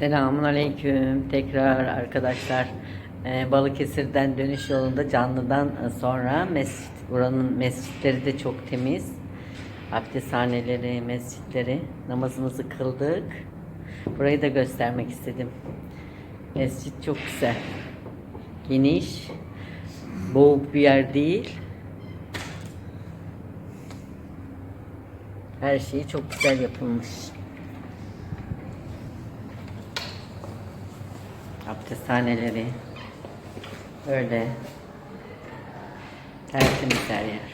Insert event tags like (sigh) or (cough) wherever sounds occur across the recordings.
Selamun Aleyküm. Tekrar arkadaşlar e, Balıkesir'den dönüş yolunda canlıdan sonra mescit, buranın mescitleri de çok temiz. Abdesthaneleri, mescitleri, namazımızı kıldık. Burayı da göstermek istedim. Mescit çok güzel. Geniş, boğuk bir yer değil. Her şeyi çok güzel yapılmış. Abdesthaneleri öyle tertemiz her yer.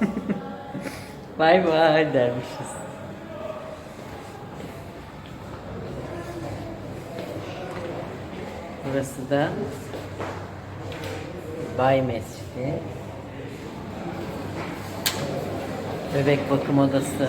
(laughs) Bay bay dermişiz. Burası da Bay Mescidi. Bebek bakım odası.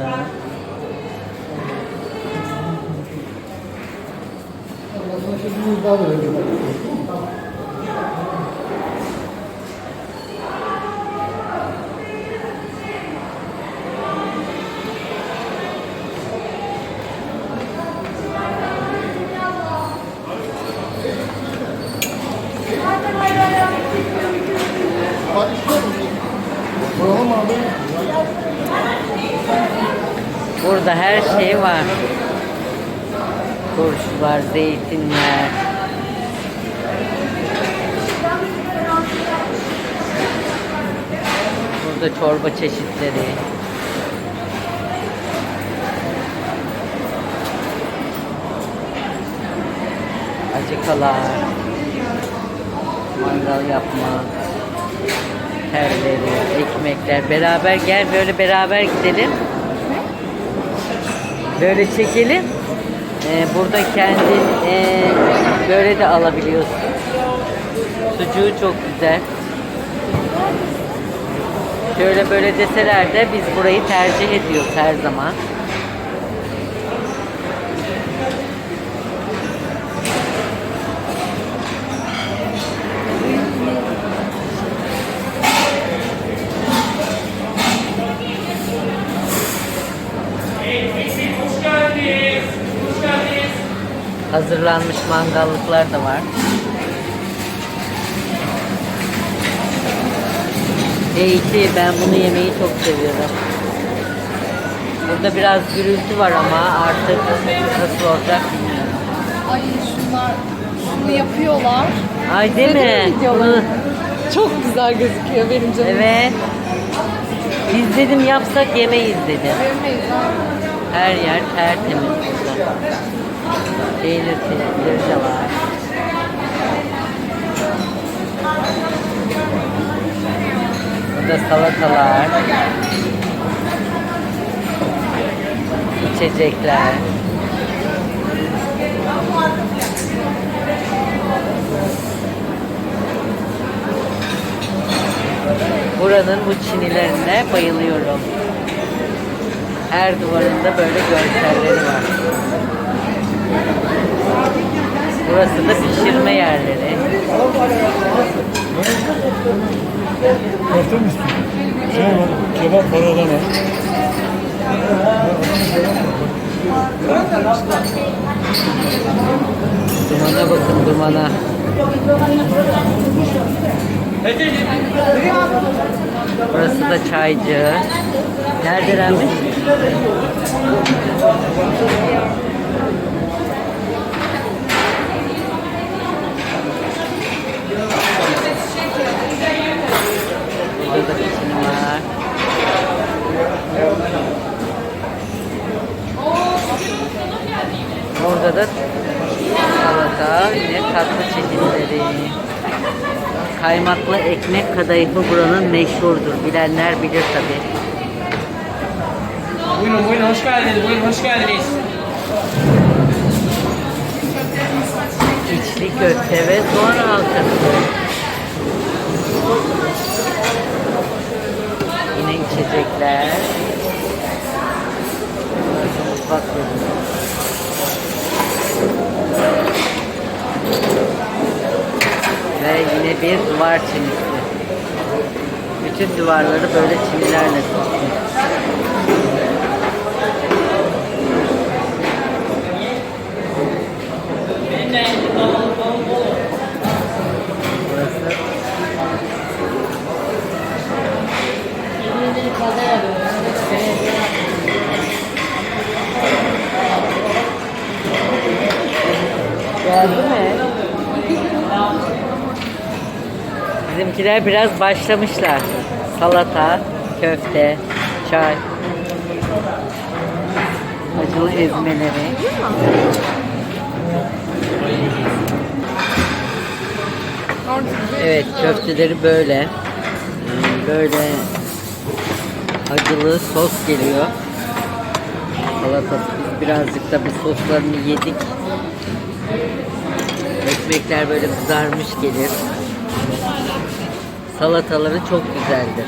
Burada her şey var. Turşular, zeytinler. Burada çorba çeşitleri. Acıkalar. Mangal yapma. Terleri, ekmekler. Beraber gel böyle beraber gidelim. Böyle çekelim. Ee, burada kendin ee, böyle de alabiliyorsun. Sucuğu çok güzel. Şöyle böyle deseler de biz burayı tercih ediyoruz her zaman. Hoş geldiniz. Hoş geldiniz. Hazırlanmış mangallıklar da var. Beyti ben bunu yemeyi çok seviyorum. Burada biraz gürültü var ama artık nasıl olacak bilmiyorum. Ay şunlar şunu yapıyorlar. Ay değil mi? Bunu- Çok güzel gözüküyor benim canım. Evet. Biz dedim yapsak yemeyiz dedim. Vermeyiz ha. Her yer tertemiz burada. Peynir çeşitleri de var. Burada salatalar. içecekler. Buranın bu çinilerine bayılıyorum. Her duvarında böyle görselleri var. Burası da pişirme yerleri. Köfte mi istiyorsun? Şey var, kebap var Adana. Dumana bakın dumana. Burası da çaycı. Nerede Rami? Burada da pisini var. Burada da salata, yine tatlı çeşitleri. Kaymaklı ekmek kadayıfı buranın meşhurdur. Bilenler bilir tabi. Buyurun buyurun hoş geldiniz. Buyurun hoş geldiniz. İçli köfte ve soğan halkası. Yine içecekler. Burası mutfak bölümü. Ve yine bir duvar çinisi. Bütün duvarları böyle çinilerle tutmuş. Bizimkiler biraz başlamışlar. Salata, köfte, çay. Acılı ezmeleri. Evet köfteleri böyle. Böyle acılı sos geliyor. Salatası. Biz birazcık da bu soslarını yedik. Ekmekler böyle kızarmış gelir. Salataları çok güzeldir.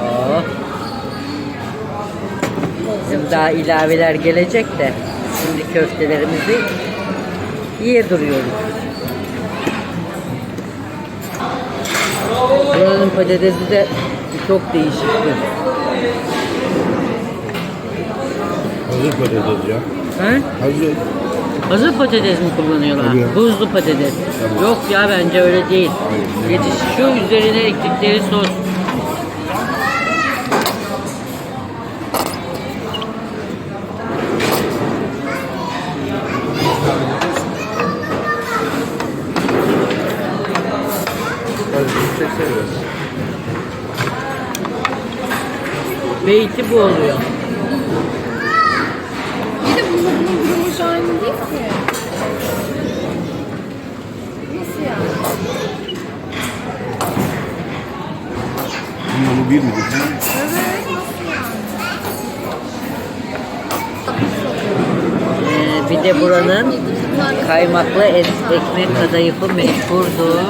Oh. Daha ilaveler gelecek de şimdi köftelerimizi yiye duruyoruz. Buranın patatesi de çok değişikti. Hazır patates ya. He? Hazır. Hazır patates mi kullanıyorlar? Tabii. Buzlu patates. Tabii. Yok ya bence öyle değil. Yetiş şu üzerine ektikleri sos. Beyti bu oluyor. Bir de bunun bunun durmuş aynı değil ki. Nasıl yani? Bunları bir mi dedin? Evet, nasıl yani? Ee, bir de buranın kaymaklı et, ekmek kadayıfı meşhurdu.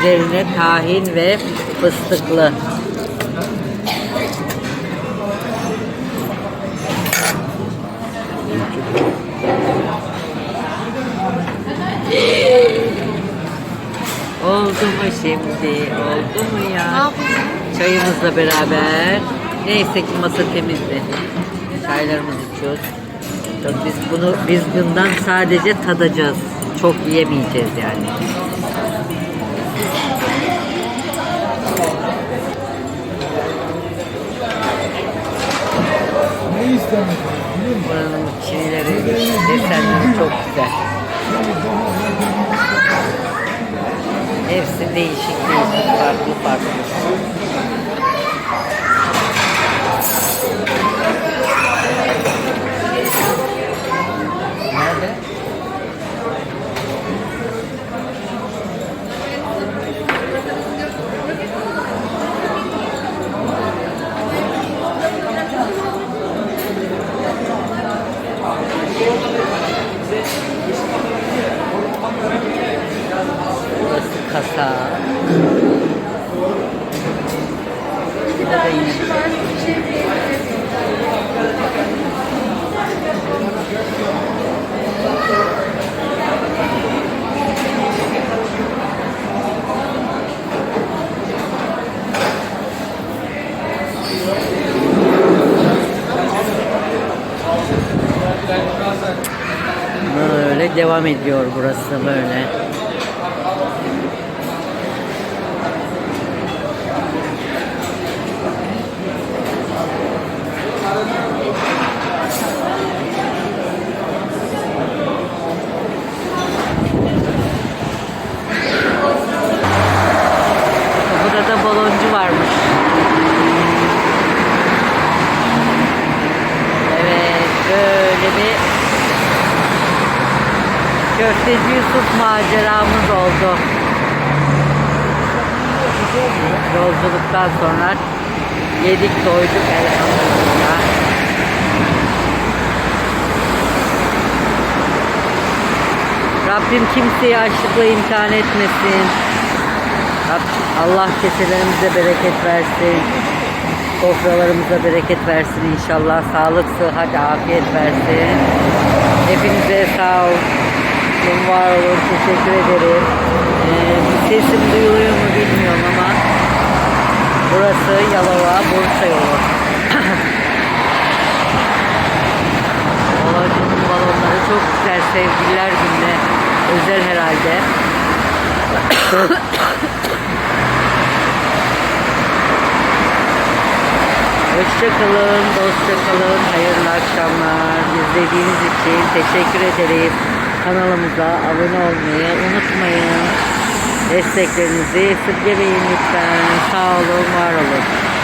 Üzerine tahin ve fıstıklı. Oldu mu şimdi? Oldu mu ya? Çayımızla beraber. Neyse ki masa temizdi. Çaylarımızı içiyoruz. Biz bunu biz bundan sadece tadacağız. Çok yiyemeyeceğiz yani. Buranın çinileri, desenleri çok güzel. Hepsi değişik değişik, farklı farklı. Nerede? Yine Böyle devam ediyor burası böyle. Burada da baloncu varmış. Evet, böyle bir köfteci Yusuf maceramız oldu. Yolculuktan sonra yedik doyduk elhamdülillah. Rabbim kimseyi açlıkla imtihan etmesin. Allah keselerimize bereket versin. Sofralarımıza bereket versin inşallah. Sağlık, sıhhat, afiyet versin. Hepinize sağ olun, var olun. Teşekkür ederim. Ee, sesim duyuluyor mu bilmiyorum ama burası Yalova, Bursa yolu. Baloncunun balonları çok güzel sevgililer gününe özel herhalde. (coughs) Hoşçakalın, dostça kalın, hayırlı akşamlar. İzlediğiniz için teşekkür ederim. Kanalımıza abone olmayı unutmayın. Desteklerinizi esirgemeyin lütfen. Sağ olun, var olun.